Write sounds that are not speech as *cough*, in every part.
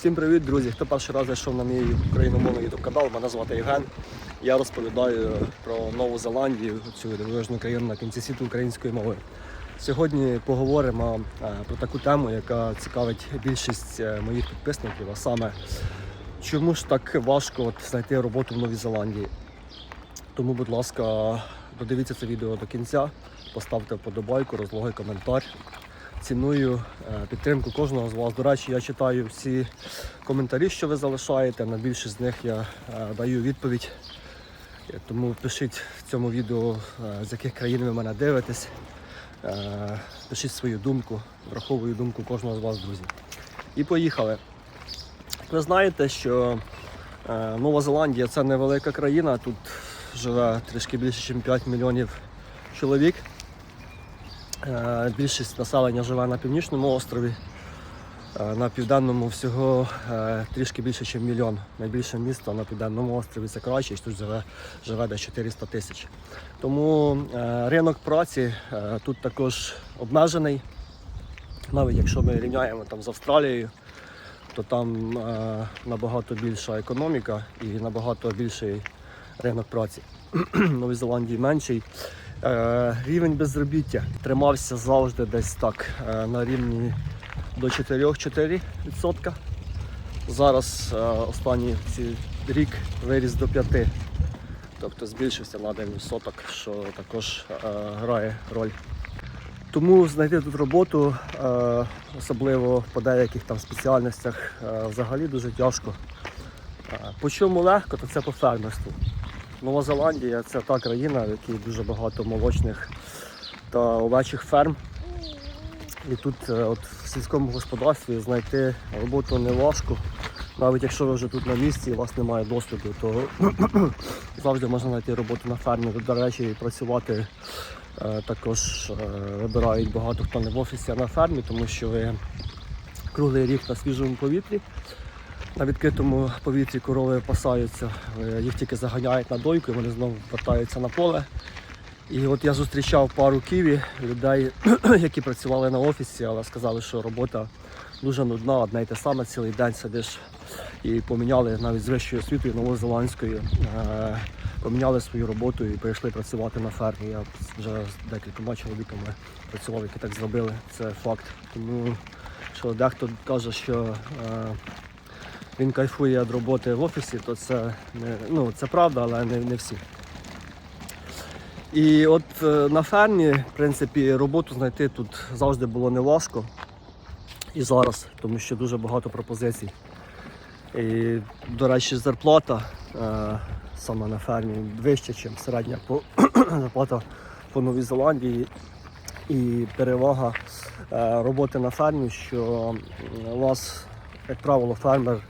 Всім привіт, друзі! Хто перший раз зайшов на мій україномовний YouTube канал, мене звати Євген. Я розповідаю про Нову Зеландію, цю дивовижну країну на кінці світу української мови. Сьогодні поговоримо е, про таку тему, яка цікавить більшість е, моїх підписників, а саме чому ж так важко от знайти роботу в Новій Зеландії. Тому, будь ласка, додивіться це відео до кінця, поставте вподобайку, розлогий коментар. Ціную е, підтримку кожного з вас. До речі, я читаю всі коментарі, що ви залишаєте. На більшість з них я е, даю відповідь. Е, Тому пишіть в цьому відео, з яких країн ви мене дивитесь. Пишіть свою думку, враховую думку кожного з вас, друзі. І поїхали. Ви знаєте, що Нова Зеландія це невелика країна. Тут живе трішки більше, ніж 5 мільйонів чоловік. Е, Більшість населення живе на північному острові. Е, На південному всього е, трішки більше, ніж мільйон. Найбільше місто на південному острові це Крайчич, тут живе, живе десь 400 тисяч. Тому ринок праці тут також обмежений. Навіть якщо ми рівняємо там з Австралією, то там набагато більша економіка і набагато більший ринок праці. *clears throat* Новій Зеландії менший. Е, рівень безробіття тримався завжди десь так е, на рівні до 4-4%. Зараз е, останній рік виріс до 5%. Тобто збільшився на 1 відсоток, що також грає роль. Тому знайти тут роботу, особливо по деяких там спеціальностях, взагалі дуже тяжко. По чому легко, то це по фермерству. Нова Зеландія це та країна, в якій дуже багато молочних та овечих ферм. І тут е, от, в сільському господарстві знайти роботу не важко. Навіть якщо ви вже тут на місці і у вас немає досвіду, то *clears throat* завжди можна знайти роботу на фермі. До речі, працювати е, також е, вибирають багато хто не в офісі, а на фермі, тому що ви круглий рік на свіжому повітрі. На відкритому повітрі корови пасаються, е, їх тільки заганяють на дойку, і вони знову повертаються на поле. І от я зустрічав пару ківі людей, *clears throat* які працювали на офісі, але сказали, що робота дуже нудна, одне й те саме цілий день сидиш. І поміняли навіть з вищою освітою новозеландською, е, поміняли свою роботу і прийшли працювати на фермі. Я вже з декількома чоловіками працював, які так зробили. Це факт. Тому що дехто каже, що е, він кайфує від роботи в офісі, то це не ну це правда, але не, не всі. І от е, на фермі, в принципі, роботу знайти тут завжди було неважко. І зараз, тому що дуже багато пропозицій. І, до речі, зарплата е, саме на фермі вища, ніж середня по *clears throat* зарплата по Новій Зеландії. І перевага е, роботи на фермі, що у вас, як правило, фермер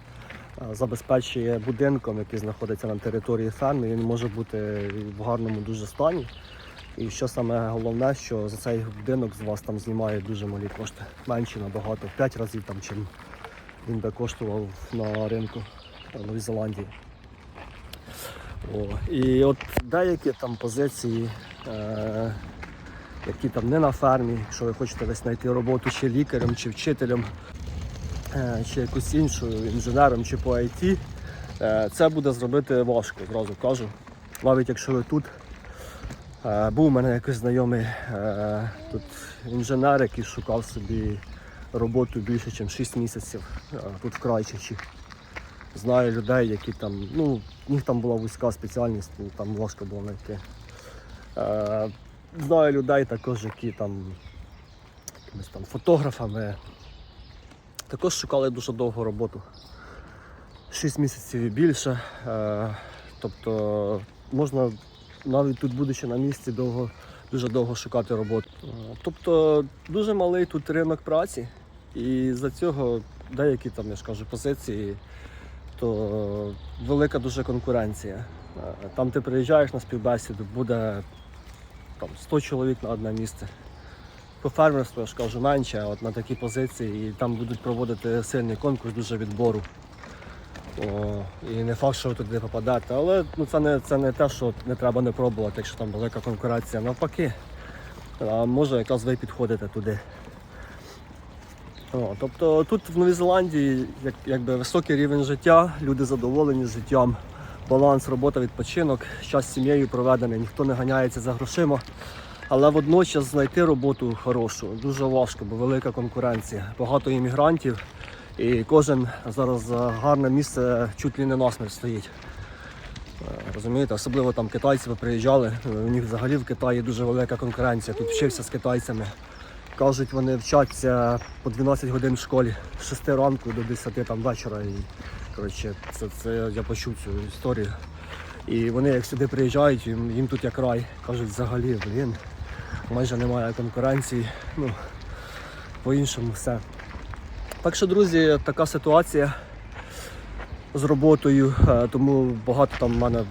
забезпечує будинком, який знаходиться на території ферми. Він може бути в гарному дуже стані. І що саме головне, що за цей будинок з вас там знімає дуже малі кошти. Менші набагато, в 5 разів там, чим він би коштував на ринку в Новій Зеландії. О, і от деякі там позиції, е, які там не на фермі, якщо ви хочете десь знайти роботу чи лікарем, чи вчителем, е, чи якусь іншу інженером, чи по IT, е, це буде зробити важко, зразу кажу. Навіть якщо ви тут. Е, Був у мене якийсь знайомий е, тут інженер, який шукав собі роботу більше, ніж 6 місяців е, тут в Крайчичі. Знаю людей, які там, ну, в них там була вузька спеціальність, там важко було знайти. Е, Знаю людей також, які там якимись там фотографами. Також шукали дуже довго роботу. 6 місяців і більше. Е, Тобто можна навіть тут, будучи на місці, довго, дуже довго шукати роботу. Е, Тобто дуже малий тут ринок праці, і за цього деякі там, я ж кажу, позиції, то велика дуже конкуренція. Е, Там ти приїжджаєш на співбесіду, буде там, 100 чоловік на одне місце. По фермерству я ж кажу менше, от на такі позиції і там будуть проводити сильний конкурс дуже відбору. О, і не факт, що ви туди попадете, але ну, це, не, це не те, що не треба не пробувати, якщо там велика конкуренція. Навпаки, а може якраз ви підходите туди. О, тобто тут в Новій Зеландії як, якби високий рівень життя, люди задоволені життям, баланс, робота, відпочинок, час з сім'єю проведений, ніхто не ганяється за грошима. Але водночас знайти роботу хорошу дуже важко, бо велика конкуренція. Багато іммігрантів, і кожен зараз за гарне місце чуть ли не насмерть стоїть. Е, Розумієте, особливо там китайці приїжджали. У них взагалі в Китаї дуже велика конкуренція. Тут вчився з китайцями. Кажуть, вони вчаться по 12 годин в школі з 6 ранку до 10 там вечора. І коротше, це, це я почув цю історію. І вони як сюди приїжджають, їм, їм тут як рай. Кажуть, взагалі, блін, майже немає конкуренції. Ну, по-іншому все. Так що, друзі, така ситуація з роботою, е, тому багато там в мене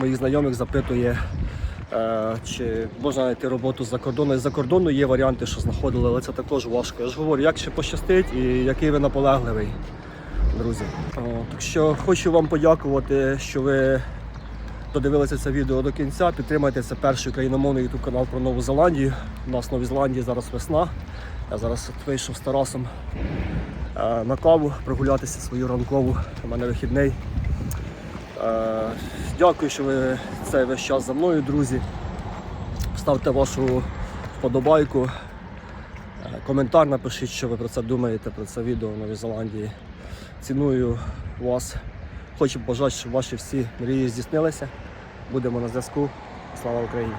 моїх знайомих запитує, е, чи можна знайти роботу за кордону. І за кордону є варіанти, що знаходили, але це також важко. Я ж говорю, як ще пощастить і який ви наполегливий, друзі. Так що хочу вам подякувати, що ви додивилися це відео до кінця. Підтримайте це перший україномовний YouTube канал про Нову Зеландію. У нас в Новій Зеландії зараз весна. Я зараз вийшов з Тарасом е, на каву, прогулятися свою ранкову. У мене вихідний. Е, Дякую, що ви цей весь час за мною, друзі. Ставте вашу вподобайку. Е, Коментар напишіть, що ви про це думаєте, про це відео в Новій Зеландії. Ціную вас. Хочу бажати, щоб ваші всі мрії здійснилися. Будемо на зв'язку. Слава Україні!